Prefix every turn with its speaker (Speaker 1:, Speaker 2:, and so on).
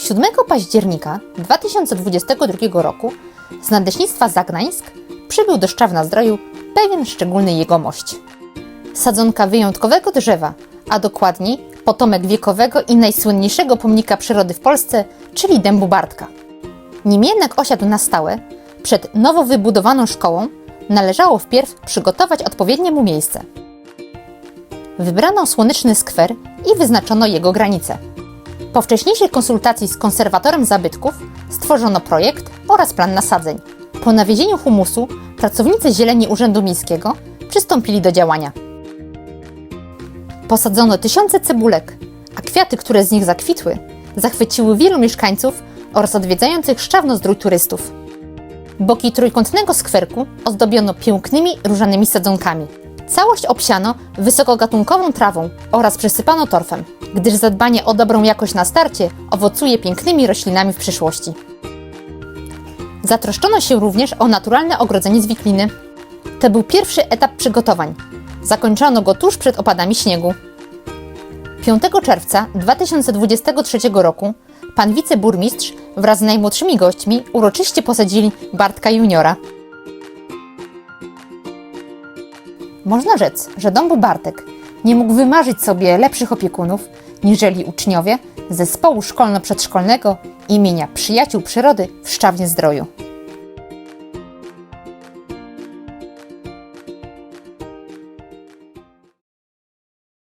Speaker 1: 7 października 2022 roku z Nadleśnictwa Zagnańsk przybył do Szczawna Zdroju pewien szczególny jegomość. Sadzonka wyjątkowego drzewa, a dokładniej potomek wiekowego i najsłynniejszego pomnika przyrody w Polsce, czyli dębu Bartka. Nim jednak osiadł na stałe, przed nowo wybudowaną szkołą należało wpierw przygotować odpowiednie mu miejsce. Wybrano słoneczny skwer i wyznaczono jego granice. Po wcześniejszej konsultacji z konserwatorem zabytków stworzono projekt oraz plan nasadzeń. Po nawiezieniu humusu pracownicy Zieleni Urzędu Miejskiego przystąpili do działania. Posadzono tysiące cebulek, a kwiaty, które z nich zakwitły, zachwyciły wielu mieszkańców oraz odwiedzających Szczawno-Zdrój turystów. Boki trójkątnego skwerku ozdobiono pięknymi różanymi sadzonkami. Całość obsiano wysokogatunkową trawą oraz przesypano torfem, gdyż zadbanie o dobrą jakość na starcie owocuje pięknymi roślinami w przyszłości. Zatroszczono się również o naturalne ogrodzenie z wikliny. To był pierwszy etap przygotowań. Zakończono go tuż przed opadami śniegu. 5 czerwca 2023 roku pan wiceburmistrz wraz z najmłodszymi gośćmi uroczyście posadzili Bartka Juniora. Można rzec, że Dąbu Bartek nie mógł wymarzyć sobie lepszych opiekunów niżeli uczniowie zespołu szkolno-przedszkolnego imienia Przyjaciół Przyrody w Szczawnie Zdroju.